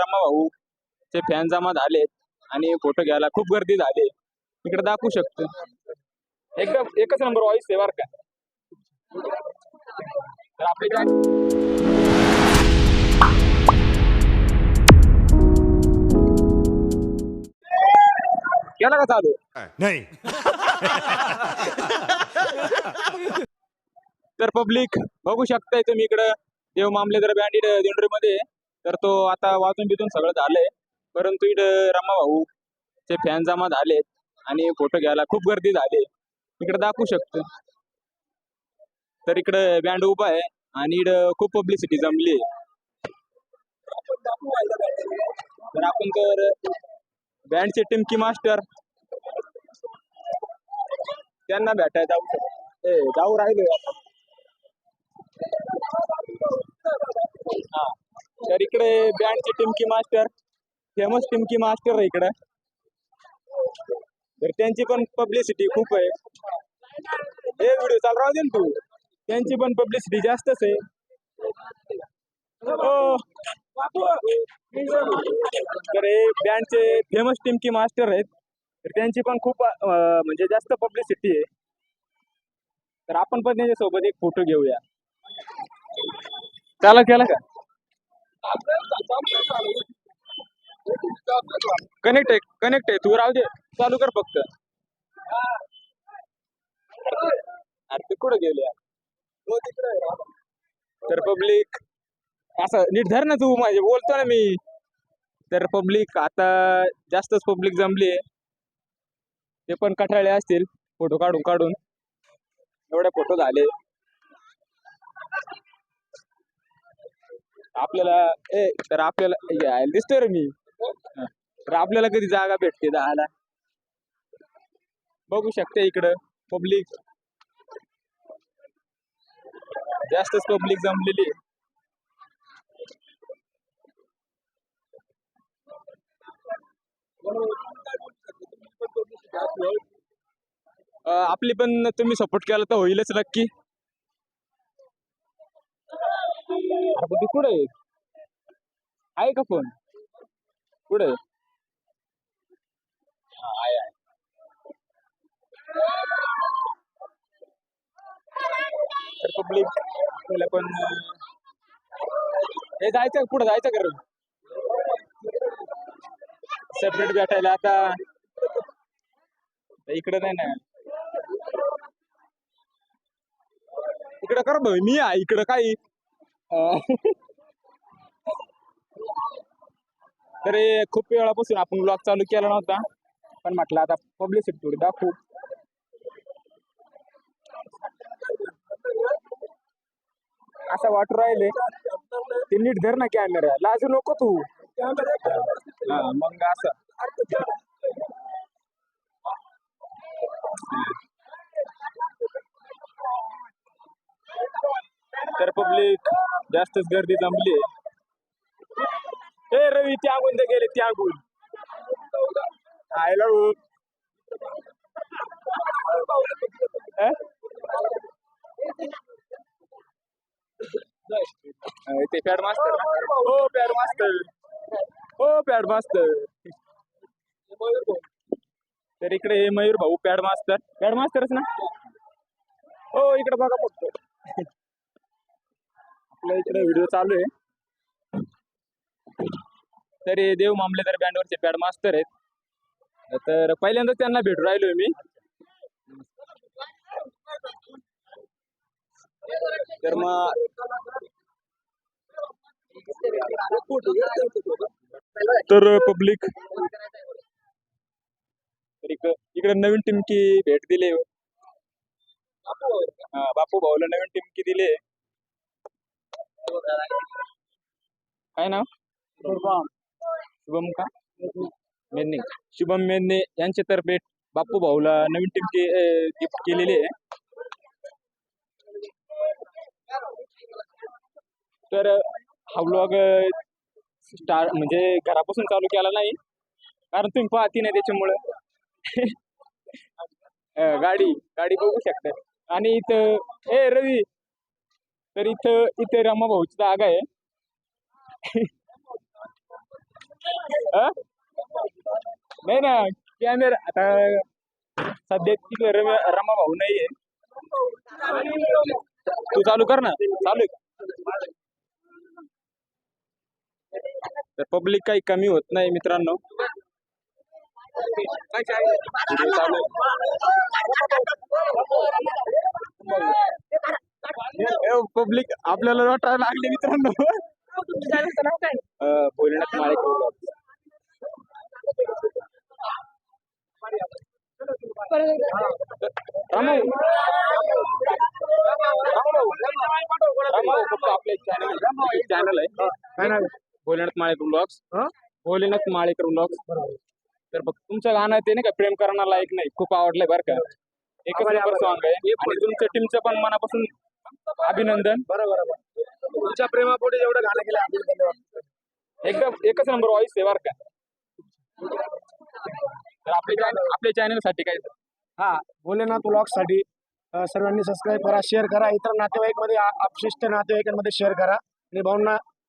रमा भाऊ चे फॅन जमा झाले आणि फोटो घ्यायला खूप गर्दी झाली. इकडे दाखवू शकतो. एकदम एकच नंबर वॉइस आहे बरं का. आपले केला का चालू नाही. तर पब्लिक बघू शकताय तुम्ही इकडं. देव मामलेदार बँडिड दिंडोरी मध्ये तर तो आता वाचून बितून सगळं झालंय. परंतु इकडं रमा भाऊ चे फॅन जमा झालेत आणि फोटो घ्यायला खूप गर्दी झाली. इकडे दाखवू शकतो. तर इकडं बँड उभा आहे आणि इकडं खूप पब्लिसिटी जमली तर आपण तर बँडचे टिमकी मास्टर त्यांना भेटायला जाऊ शकतो. ए जाऊ राहिलो आपण हा तर इकडे बँडचे टिमकी मास्टर फेमस टिमकी मास्टर आहे इकडे. तर त्यांची पण पब्लिसिटी खूप आहे. हे व्हिडिओ चाल राहू दे ना तू. त्यांची पण पब्लिसिटी जास्तच आहे. हो. तर हे बँडचे फेमस टिमकी मास्टर आहेत. तर त्यांची पण खूप म्हणजे जास्त पब्लिसिटी आहे. तर आपण पण त्यांच्यासोबत एक फोटो घेऊया. चालत केला का? कनेक्ट आहे कनेक्ट आहे. तू राहू दे. चालू कर फक्त. अरे ते कुठं गेले? यार? तर पब्लिक असं नीट धर ना तू माझे. बोलतो ना मी. तर पब्लिक आता जास्तच पब्लिक जमली आहे. ते पण कठाळे असतील फोटो काढून काढून. एवढे फोटो झाले. आपल्याला ए तर आपल्याला यायला दिसतोय रे मी. तर आपल्याला कधी जागा भेटते जायला बघू शकते इकडं पब्लिक जास्तच पब्लिक जमलेली आपली पण तुम्ही सपोर्ट केला तर होईलच नक्की अरे पण ती कुठे? आहे आहे का फोन? कुठे? आहे? तर पब्लिक आपल्याला पण हे जायचं पुढे जायचं कर सेपरेट भेटायला आता. इकडे नाही ना. इकडे कर भाऊ मी आहे इकडं काही. तर हे खूप वेळापासून आपण ब्लॉग चालू केला नव्हता. पण म्हटलं आता पब्लिसिटी थोडी दाखवू. असं वाटू राहिले. ते नीट धर ना कॅमेरा लाजू नको तू. मग असं. तर पब्लिक जास्तच गर्दी जमली. ए रवी त्यागून ते गेले त्यागून आयला ते पॅड मास्टर हो पॅड मास्टर हो पॅड मास्टर तर इकडे हे मयूर भाऊ पॅड मास्टर पॅड मास्टरच ना? हो इकडे बघा बघतो आपल्या इकडे व्हिडिओ चालू आहे. तर हे देव मामलेदार बँडवरचे बॅड मास्तर आहेत. तर पहिल्यांदाच त्यांना भेटू राहिलोय मी. तर मग तर पब्लिक इकडे नवीन टिमकी भेट दिली. हा, बापू भाऊला नवीन टिमकी दिली. काय नाव? शुभम. का? मेन्ने. शुभम मेन्ने यांच्या तर्फे बापू भाऊला नवीन टिमकी गिफ्ट केलेली आहे. तर हा ब्लॉग स्टार म्हणजे घरापासून चालू केला नाही. कारण तुम्ही पाहती नाही त्याच्यामुळं. गाडी गाडी बघू शकता. आणि इथं ए रवी! तर इथं इथे रमा भाऊची जागा आहे? नाही ना कॅमेरा आता सध्या तिकडे रमा भाऊ नाहीये. तू चालू कर ना चालू? तर पब्लिक काही कमी होत नाही मित्रांनो. चालू पब्लिक आपल्याला वाटायला लागले मित्रांनो. भोलेनाथ माळेकर आपले चॅनल चॅनल आहे. भोलेनाथ माळेकर ब्लॉग्स भोलेनाथ माळेकर ब्लॉग्स तर बघ तुमचं गाणं ते नाही का? प्रेम करण्याला एक नाही खूप आवडलंय बरं का. एकच नंबर सॉंग आहे. आणि तुमच्या टीमचं पण मनापासून अभिनंदन. बरोबर तुमच्या प्रेमापोटी जेवढं गाणं केलं धन्यवाद एकदम एकच नंबर वॉइस आहे बरं का. आपल्या आपल्या चॅनलसाठी काय? हा भोलेनाथ ब्लॉगसाठी सर्वांनी सबस्क्राईब करा शेअर करा. इतर नातेवाईकमध्ये अपशिष्ट नातेवाईकांमध्ये शेअर करा. आणि भाऊंना